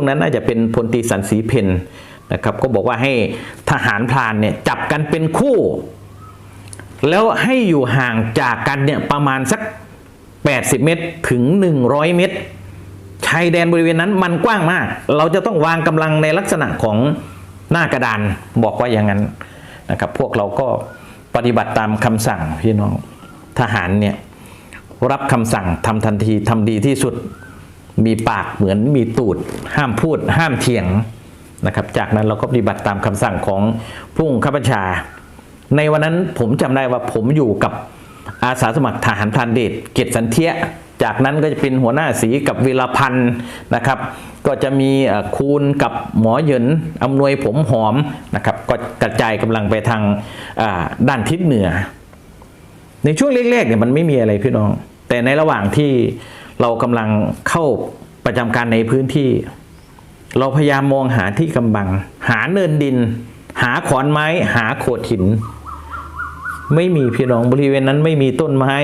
วงนั้นน่าจะเป็นพลตีสันสีเพนนะครับก็บอกว่าให้ทหารพรานเนี่ยจับกันเป็นคู่ แล้วให้อยู่ห่างจากกันเนี่ยประมาณสัก 80 เมตรถึง 100 เมตรชายแดนบริเวณนั้นมันกว้างมาก เราจะต้องวางกำลังในลักษณะของหน้ากระดานบอกว่าอย่างนั้นนะครับพวกเราก็ปฏิบัติตามคำสั่งพี่น้องทหารเนี่ยรับคำสั่งทำทันทีทำดีที่สุด มีปากเหมือนมีตูด ห้ามพูด ห้ามเถียงนะครับ จากนั้นเราก็ปฏิบัติตามคำสั่งของผู้บังคับบัญชา ในวันนั้นผมจำได้ว่าผมอยู่กับอาสาสมัครทหารพรานเดชเกียรติสันเทียจากนั้นก็จะเป็นหัวหน้าสีกับวีรพันธ์นะครับ ก็จะมีคูณกับหมอเหยินอำนวยผมหอมนะครับ ก็กระจายกำลังไปทางด้านทิศเหนือ ในช่วงแรกๆเนี่ยมันไม่มีอะไรพี่น้อง แต่ในระหว่างที่ เรากำลังเข้าประจำการในพื้นที่ เราพยายามมองหาที่กำบัง หาเนินดิน หาขอนไม้ หาโขดหิน ไม่มีพี่น้องบริเวณนั้นไม่มีต้นไม้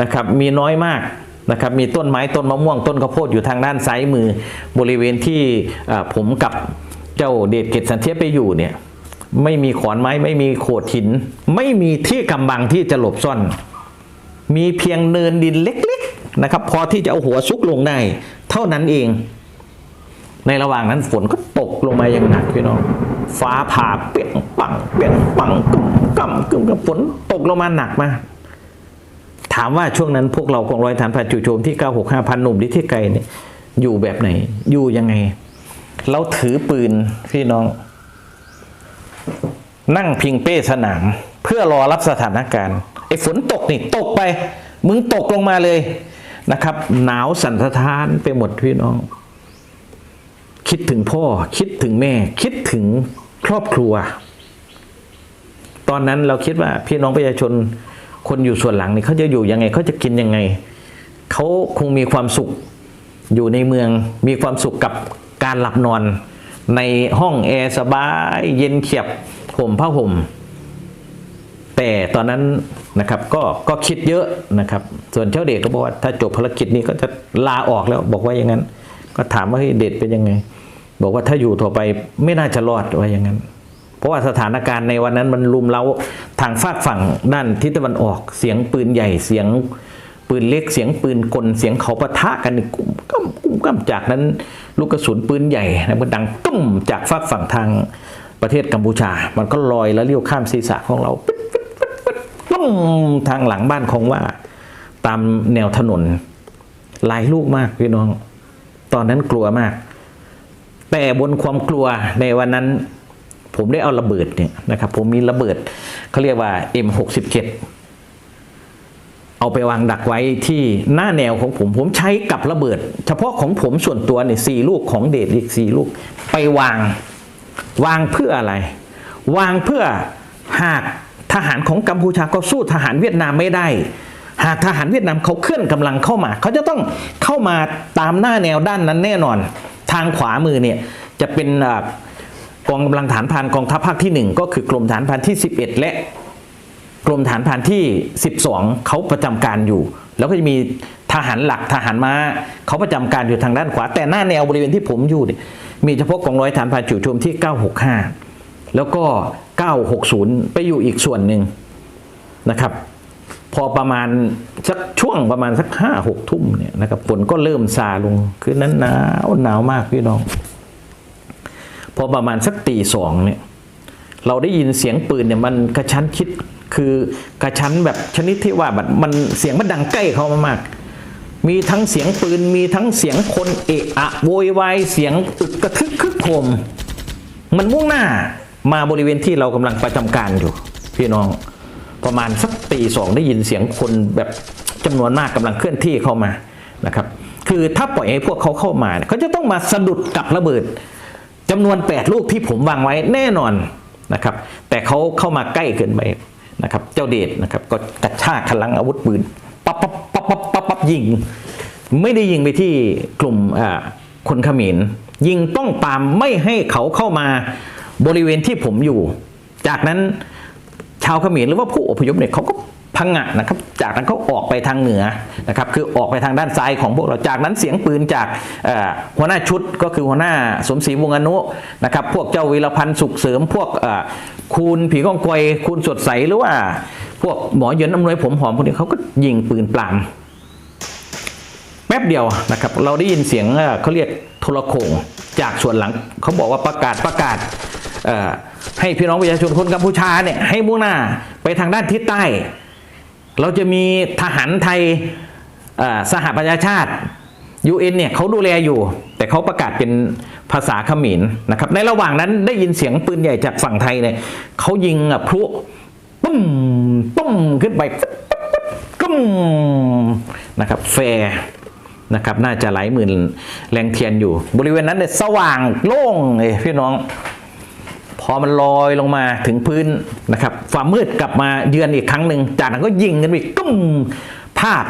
นะครับ มีน้อยมากนะครับมีต้นไม้ต้นมะม่วงต้นข้าวโพดอยู่ทางด้านซ้ายมือบริเวณที่ผมกับเจ้าเดชเกตสันเทียไปอยู่เนี่ยไม่มีขอนไม้ไม่มีโขดหิน ไม่มีที่กำบังที่จะหลบซ่อน มีเพียงเนินดินเล็กๆ นะครับ พอที่จะเอาหัวซุกลงได้ เท่านั้นเอง ในระหว่างนั้นฝนก็ตกลงมาอย่างหนักพี่น้องฟ้าผ่าเปี้ยงปังเปี้ยงปังกึ่มกำกึ่มกับฝนตกลงมาหนักมากถามว่าช่วงนั้นพวกเรากองร้อยฐานผ่าจู่โจมที่ 965พันหนุ่มลิที่ไกลเนี่ยอยู่แบบไหน อยู่ยังไง เราถือปืนพี่น้อง นั่งพิงเป้สนาม เพื่อรอรับสถานการณ์ไอ้ฝนตกนี่ ตกไป มึงตกลงมาเลย นะครับ หนาวสั่นสะท้านไปหมดพี่น้อง คิดถึงพ่อ คิดถึงแม่ คิดถึงครอบครัว ตอนนั้นเราคิดว่าพี่น้องประชาชนคนอยู่ส่วนหลังนี่เขาจะอยู่ยังไงเขาจะกินยังไงเขาคงมีความสุขอยู่ในเมือง มีความสุขกับการหลับนอน ในห้องแอร์สบาย เย็นเฉียบห่มผ้าห่ม แต่ตอนนั้นนะครับก็ก็คิดเยอะนะครับ ส่วนเจ้าเดชก็บอกว่าถ้าจบภารกิจนี้ก็จะลาออกแล้วบอกว่าอย่างนั้น ก็ถามว่าเฮ้ยเดชเป็นยังไง บอกว่าถ้าอยู่ต่อไปไม่น่าจะรอดว่าอย่างนั้น เพราะว่าสถานการณ์ในวันนั้นมันลุมเล้าทางฝากฝั่งด้านทิศตะวันออกเสียงปืนใหญ่เสียงปืนเล็กเสียงปืนกลเสียงเขาปะทะกันกุ้มกั้มกุ้มกั้มจากนั้น ลูกกระสุนปืนใหญ่นะมันดังตุ้มจากฝากฝั่งทางประเทศกัมพูชา มันก็ลอยแล้วเลี้ยวข้ามศีรษะของเราปึ๊ดปึ๊ด ทางหลังบ้านของว่า ตามแนวถนนหลายลูกมากพี่น้อง ตอนนั้นกลัวมาก แต่บนความกลัวในวันนั้น ผมได้เอาระเบิดเนี่ยนะครับ ผมมีระเบิดเขาเรียกว่า M67 เอาไปวางดักไว้ที่หน้าแนวของผม ผมใช้กับระเบิด เฉพาะของผมส่วนตัวเนี่ยสี่ลูกของเดชอีกสี่ลูก ไปวาง วางเพื่ออะไร วางเพื่อหาก ทหารของกัมพูชาก็สู้ทหารเวียดนามไม่ได้ หากทหารเวียดนามเขาเคลื่อนกำลังเข้ามา เขาจะต้องเข้ามาตามหน้าแนวด้านนั้นแน่นอน ทางขวามือเนี่ยจะเป็นกองกำลังฐานพรานกองทัพภาคที่ 1 ก็คือกรมฐานพรานที่ 11 และกรมฐานพรานที่ 12 เขาประจำการอยู่ แล้วก็จะมีทหารหลักทหารม้าเขาประจำการอยู่ทางด้านขวา แต่หน้าแนวบริเวณที่ผมอยู่เนี่ยมีเฉพาะกองร้อยฐานพรานจู่โจมที่ 965 แล้วก็ 960 ไปอยู่อีกส่วนหนึ่งนะครับ พอประมาณสักช่วงประมาณสักห้าหกทุ่มเนี่ยนะครับฝนก็เริ่มซาลงคืนนั้นหนาวหนาวมากพี่น้อง พอประมาณสักตีสองเนี่ยเราได้ยินเสียงปืนเนี่ยมันกระชั้นคิดคือกระชั้นแบบชนิดที่ว่าแบบมันเสียงมันดังใกล้เขามากๆมีทั้งเสียงปืนมีทั้งเสียงคนเอะอะโวยวายเสียงอึกกระทึกคึกโคมมันมุ่งหน้า มาบริเวณที่เรากำลังประจำการอยู่ พี่น้องประมาณสักตีสองได้ยินเสียงคนแบบจำนวนมากกำลังเคลื่อนที่เข้ามานะครับ คือถ้าปล่อยให้พวกเขาเข้ามาเขาจะต้องมาสะดุดกับระเบิดจำนวน 8 ลูกที่ผมวางไว้แน่นอนนะครับ แต่เขาเข้ามาใกล้เกินไปนะครับ เจ้าเดชนะครับก็กระชากพลังอาวุธปืนปั๊บปั๊บปั๊บปั๊บปั๊บปั๊บยิง ไม่ได้ยิงไปที่กลุ่มคนขมรยิงต้องตามไม่ให้เขาเข้ามา บริเวณที่ผมอยู่ จากนั้นชาวเขมรหรือว่าผู้อพยพเนี่ยเขาก็พังงะนะครับ จากนั้นเขาออกไปทางเหนือนะครับ คือออกไปทางด้านซ้ายของพวกเรา จากนั้นเสียงปืนจากหัวหน้าชุดก็คือหัวหน้าสมศรีวงศ์อนุนะครับ พวกเจ้าวีรพันธ์สุขเสริม พวกคูณผีก้องกวยคูณสดใสหรือว่า พวกหมอเยินอำนวยผมหอมพวกนี้เขาก็ยิงปืนปลามแป๊บเดียวนะครับ เราได้ยินเสียงเขาเรียกโทรโขงจากส่วนหลังเขาบอกว่าประกาศประกาศ ให้พี่น้องประชาชนคนกัมพูชาเนี่ยให้มุ่งหน้าไปทางด้านทิศใต้ เราจะมีทหารไทยสหประชาชาติ UN เนี่ยเขาดูแลอยู่ แต่เขาประกาศเป็นภาษาเขมรนะครับ ในระหว่างนั้นได้ยินเสียงปืนใหญ่จากฝั่งไทยเนี่ยเขายิงอะพลุปุ้มปุ้มขึ้นไปกุ้มนะครับแฟร์นะครับน่าจะหลายหมื่นแรงเทียนอยู่ บริเวณนั้นเนี่ยสว่างโล่งเลยพี่น้อง อมันลอยลงมาถึงพื้นนะครับความมืดกลับมาเยือนอีกครั้งหนึ่งจากนั้นก็ยิงกันไปตุ้มภาพ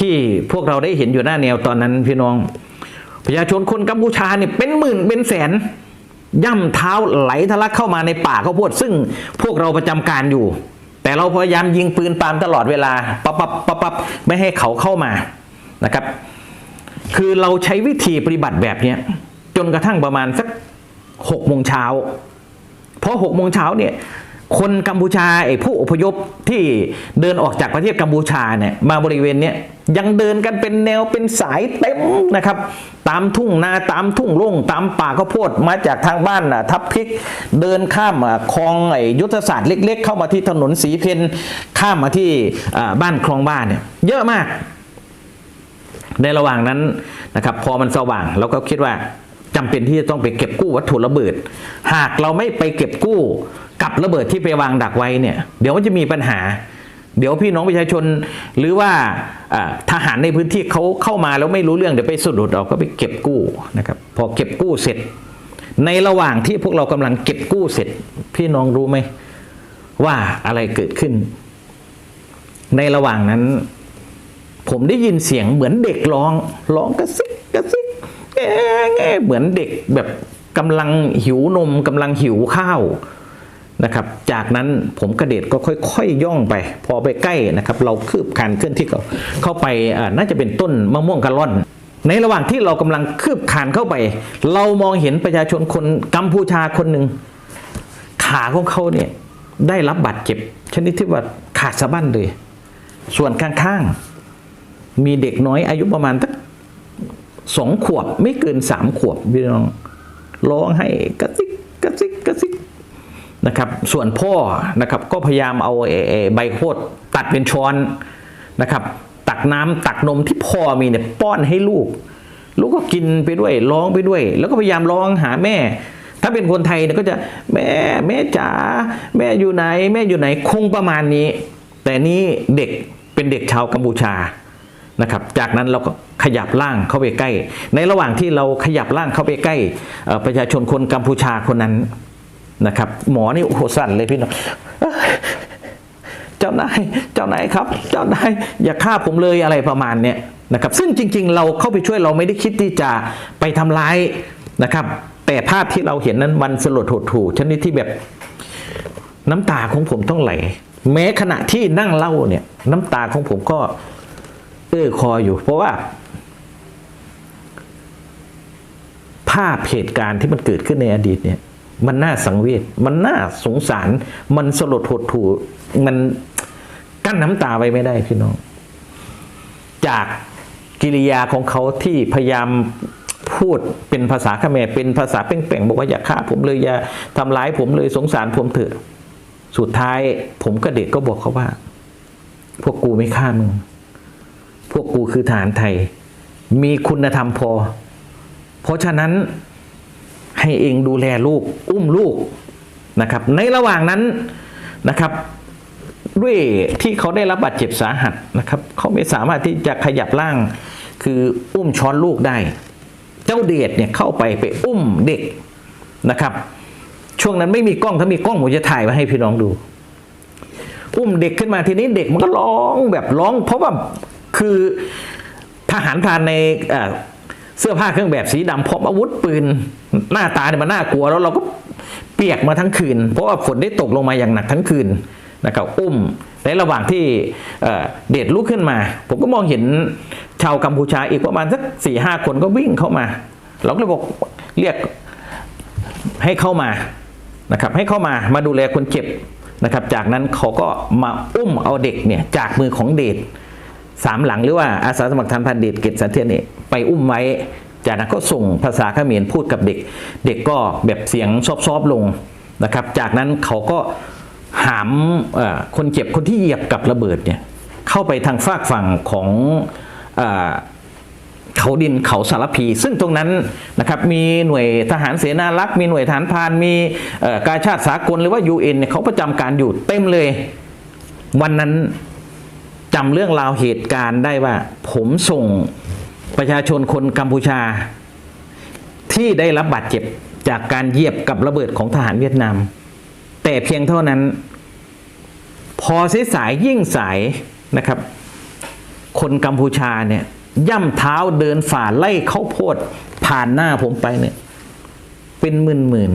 ที่พวกเราได้เห็นอยู่หน้าแนวตอนนั้นพี่น้อง ประชาชนคนกัมพูชาเนี่ยเป็นหมื่นเป็นแสน ย่ำเท้าไหลทะลักเข้ามาในป่าข้าวโพดซึ่งพวกเราประจำการอยู่ แต่เราพยายามยิงปืนปามตลอดเวลาปับปับปับปับไม่ให้เขาเข้ามานะครับ คือเราใช้วิธีปฏิบัติแบบนี้จนกระทั่งประมาณสักหกโมงเช้า เพราะหกโมงเช้าเนี่ยคนกัมพูชาไอ้ผู้อพยพที่เดินออกจากประเทศกัมพูชาเนี่ยมาบริเวณเนี้ยยังเดินกันเป็นแนวเป็นสายเต็มนะครับ ตามทุ่งนาตามทุ่งโล่งตามป่าข้าวโพดมาจากทางบ้านทับพริก เดินข้ามคลองไอ้ยุทธศาสตร์เล็ก ๆ เข้ามาที่ถนนสีเพนข้ามมาที่บ้านคลองบ้านเนี่ยเยอะมาก ในระหว่างนั้นนะครับ พอมันสว่างเราก็คิดว่า จำเป็นที่จะต้องไปเก็บกู้วัตถุระเบิด หากเราไม่ไปเก็บกู้กับระเบิดที่ไปวางดักไว้เนี่ยเดี๋ยวมันจะมีปัญหา เดี๋ยวพี่น้องประชาชนหรือว่าทหารในพื้นที่เขาเข้ามาแล้วไม่รู้เรื่องเดี๋ยวไปสะดุดเราก็ไปเก็บกู้นะครับพอเก็บกู้เสร็จ ในระหว่างที่พวกเรากำลังเก็บกู้เสร็จ พี่น้องรู้ไหมว่าอะไรเกิดขึ้น ในระหว่างนั้น ผมได้ยินเสียงเหมือนเด็กร้องร้องกระซิกกระซิก เหมือนเด็กแบบกำลังหิวนมกำลังหิวข้าวนะครับ จากนั้นผมกระเด็ดก็ค่อยๆย่องไป พอไปใกล้นะครับ เราคืบคานเคลื่อนที่เข้าเข้าไปน่าจะเป็นต้นมะม่วงกะล่อน ในระหว่างที่เรากำลังคืบคานเข้าไป เรามองเห็นประชาชนคนกัมพูชาคนหนึ่งขาของเขาเนี่ยได้รับบาดเจ็บ ชนิดที่ว่าขาดสะบั้นเลย ส่วนข้างๆมีเด็กน้อยอายุประมาณสัก สองขวบไม่เกินสามขวบพี่น้องร้องให้กระซิกกระซิกกระซิกนะครับ ส่วนพ่อนะครับก็พยายามเอาไอ้ไอ้ใบโคตรตัดเป็นช้อนนะครับ ตักน้ำตักนมที่พ่อมีเนี่ยป้อนให้ลูก ลูกก็กินไปด้วยร้องไปด้วย แล้วก็พยายามร้องหาแม่ ถ้าเป็นคนไทยเนี่ยก็จะแม่แม่จ๋าแม่อยู่ไหน แม่อยู่ไหนคงประมาณนี้ แต่นี้เด็กเป็นเด็กชาวกัมพูชา นะครับ จากนั้นเราก็ขยับร่างเข้าไปใกล้ ในระหว่างที่เราขยับร่างเข้าไปใกล้ ประชาชนคนกัมพูชาคนนั้นนะครับ หมอนี่โอ้โหสั่นเลยพี่น้องเจ้านายเจ้านายครับ เจ้านายอย่าฆ่าผมเลยอะไรประมาณเนี้ยนะครับ ซึ่งจริง ๆ เราเข้าไปช่วยเราไม่ได้คิดที่จะไปทำร้ายนะครับ แต่ภาพที่เราเห็นนั้นมันสลดหดหู่ชนิดที่แบบน้ำตาของผมต้องไหล แม้ขณะที่นั่งเล่าเนี่ย น้ำตาของผมก็ ออคออยู่ เพราะว่า ภาพเหตุการณ์ที่มันเกิดขึ้นในอดีตเนี่ย มันน่าสังเวชมันน่าสงสาร มันสลดหดหู่มันกั้นน้ำตาไว้ไม่ได้พี่น้อง จากกิริยาของเขาที่พยายามพูดเป็นภาษาเขมรเป็นภาษาเป่งๆบอกว่าอย่าฆ่าผมเลยอย่าทำร้ายผมเลยสงสารผมเถอะ สุดท้ายผมก็เด็กก็บอกเขาว่า พวกกูไม่ฆ่ามึง พวกกูคือฐานไทย มีคุณธรรมพอ เพราะฉะนั้นให้เองดูแลลูก อุ้มลูกนะครับ ในระหว่างนั้นนะครับ ด้วยที่เขาได้รับบาดเจ็บสาหัสนะครับ เขาไม่สามารถที่จะขยับร่าง คืออุ้มช้อนลูกได้ เจ้าเดชเนี่ยเข้าไปไปอุ้มเด็กนะครับ ช่วงนั้นไม่มีกล้องถ้ามีกล้องผมจะถ่ายมาให้พี่น้องดูอุ้มเด็กขึ้นมาทีนี้เด็กมันก็ร้องแบบร้อง เพราะว่า คือทหารพรานในเสื้อผ้าเครื่องแบบสีดำพร้อมอาวุธปืน หน้าตาเนี่ยมันน่ากลัวแล้วเราก็เปียกมาทั้งคืน เพราะว่าฝนได้ตกลงมาอย่างหนักทั้งคืนนะครับอุ้มในระหว่างที่เอ่อเดชลุกขึ้นมา ผมก็มองเห็นชาวกัมพูชาอีกประมาณสักสี่ห้าคนก็วิ่งเข้ามา เราก็เลยบอกเรียกให้เข้ามานะครับให้เข้ามามาดูแลคนเจ็บนะครับ จากนั้นเขาก็มาอุ้มเอาเด็กเนี่ยจากมือของเดช สามหลังหรือว่าอาสาสมัครทันพันเดชเกตสันเทียนนี่ไปอุ้มไว้ จากนั้นก็ส่งภาษาเขมรพูดกับเด็ก เด็กก็แบบเสียงซอบๆลงนะครับ จากนั้นเขาก็หามคนเจ็บคนที่เหยียบกับระเบิดเนี่ยเข้าไปทางฝากฝั่งของเขาดินเขาสารพี ซึ่งตรงนั้นนะครับมีหน่วยทหารเสนารักษ์มีหน่วยฐานพานมีกาชาติสากลหรือว่า UN เนี่ยเขาประจำการอยู่เต็มเลย วันนั้น จำเรื่องราวเหตุการณ์ได้ว่า ผมส่งประชาชนคนกัมพูชา ที่ได้รับบาดเจ็บจากการเหยียบกับระเบิดของทหารเวียดนาม แต่เพียงเท่านั้น พอสายสายยิ่งสายนะครับ คนกัมพูชาเนี่ย ย่ำเท้าเดินฝ่าไล่เข้าโพดผ่านหน้าผมไปเนี่ย เป็นหมื่นหมื่น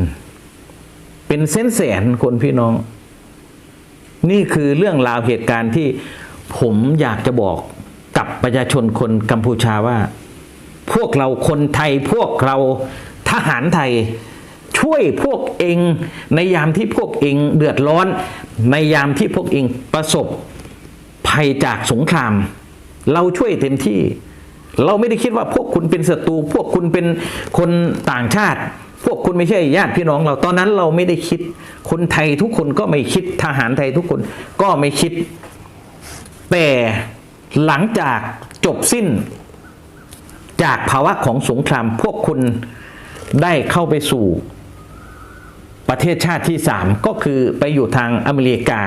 ๆเป็นเส้นแสนคนพี่น้อง นี่คือเรื่องราวเหตุการณ์ที่ ผมอยากจะบอกกับประชาชนคนกัมพูชาว่า พวกเราคนไทยพวกเราทหารไทยช่วยพวกเองในยามที่พวกเองเดือดร้อน ในยามที่พวกเองประสบภัยจากสงคราม เราช่วยเต็มที่ เราไม่ได้คิดว่าพวกคุณเป็นศัตรูพวกคุณเป็นคนต่างชาติ พวกคุณไม่ใช่ญาติพี่น้องเราตอนนั้นเราไม่ได้คิด คนไทยทุกคนก็ไม่คิดทหารไทยทุกคนก็ไม่คิด แต่หลังจากจบสิ้น จากภาวะของสงครามพวกคุณได้เข้าไปสู่ประเทศชาติที่สามก็คือไปอยู่ทางอเมริกา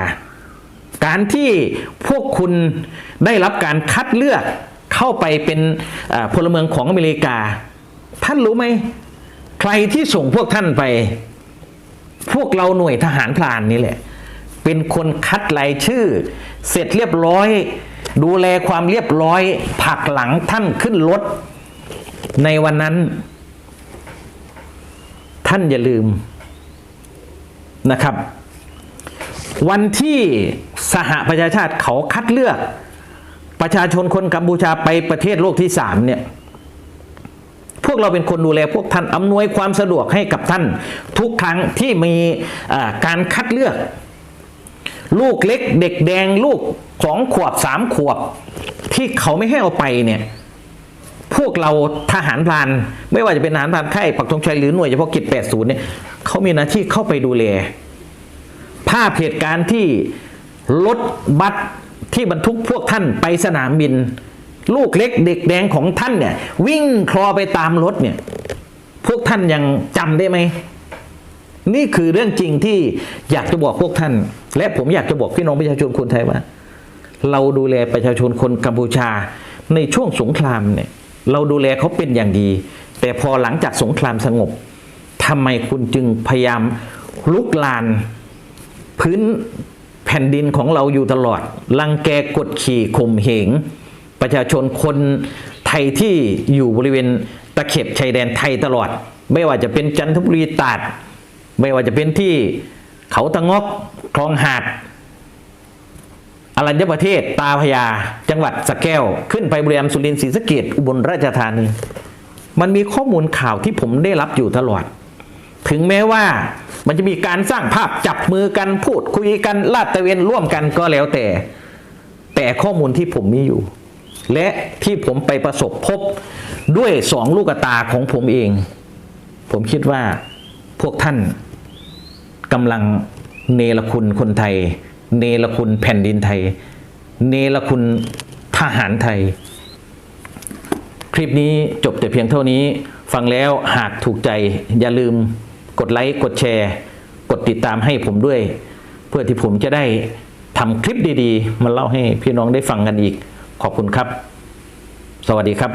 การที่พวกคุณได้รับการคัดเลือกเข้าไปเป็นพลเมืองของอเมริกา ท่านรู้ไหม ใครที่ส่งพวกท่านไป พวกเราหน่วยทหารพรานนี่แหละ เป็นคนคัดรายชื่อ เสร็จเรียบร้อย ดูแลความเรียบร้อยผักหลังท่านขึ้นรถ ในวันนั้น ท่านอย่าลืมนะครับ วันที่สหประชาชาติเขาคัดเลือก ประชาชนคนกัมพูชาไปประเทศโลกที่สามเนี่ยพวกเราเป็นคนดูแลพวกท่านอำนวยความสะดวกให้กับท่าน ทุกครั้งที่มีการคัดเลือก ลูกเล็กเด็กแดงลูกสองขวบสามขวบ ที่เขาไม่ให้เอาไปเนี่ยพวกเราทหารพราน ไม่ว่าจะเป็นทหารพรานค่ายปักธงชัยหรือหน่วยเฉพาะกิจ 80 เนี่ยเขามีหน้าที่เข้าไปดูแล ภาพเหตุการณ์ที่รถบัสที่บรรทุกพวกท่านไปสนามบิน ลูกเล็กเด็กแดงของท่านเนี่ย วิ่งคลอไปตามรถเนี่ย พวกท่านยังจำได้ไหม นี่คือเรื่องจริงที่อยากจะบอกพวกท่าน และผมอยากจะบอกพี่น้องประชาชนคนไทยว่า เราดูแลประชาชนคนกัมพูชา ในช่วงสงครามเนี่ย เราดูแลเขาเป็นอย่างดี แต่พอหลังจากสงครามสงบทำไมคุณจึงพยายามลุกลานพื้นแผ่นดินของเราอยู่ตลอดรังแกกดขี่ข่มเหง ประชาชนคนไทยที่อยู่บริเวณตะเข็บชายแดนไทยตลอด ไม่ว่าจะเป็นจันทบุรีตาด ไม่ว่าจะเป็นที่ เขาตะงอกคลองหาดอรัญญประเทศ ตาพยา จังหวัดสะแก้ว ขึ้นไปบุรีรัมย์สุรินทร์ศรีสะเกดอุบลราชธานี มันมีข้อมูลข่าวที่ผมได้รับอยู่ตลอด ถึงแม้ว่ามันจะมีการสร้างภาพจับมือกันพูดคุยกันลาดตะเวนร่วมกันก็แล้วแต่ แต่ข้อมูลที่ผมมีอยู่ และที่ผมไปประสบพบด้วยสองลูกตาของผมเอง ผมคิดว่าพวกท่าน กำลังเนรคุณคนไทย เนรคุณแผ่นดินไทย เนรคุณทหารไทย คลิปนี้จบแต่เพียงเท่านี้ ฟังแล้วหากถูกใจอย่าลืมกดไลค์กดแชร์ กดติดตามให้ผมด้วย เพื่อที่ผมจะได้ทำคลิปดีๆ มาเล่าให้พี่น้องได้ฟังกันอีก ขอบคุณครับ สวัสดีครับ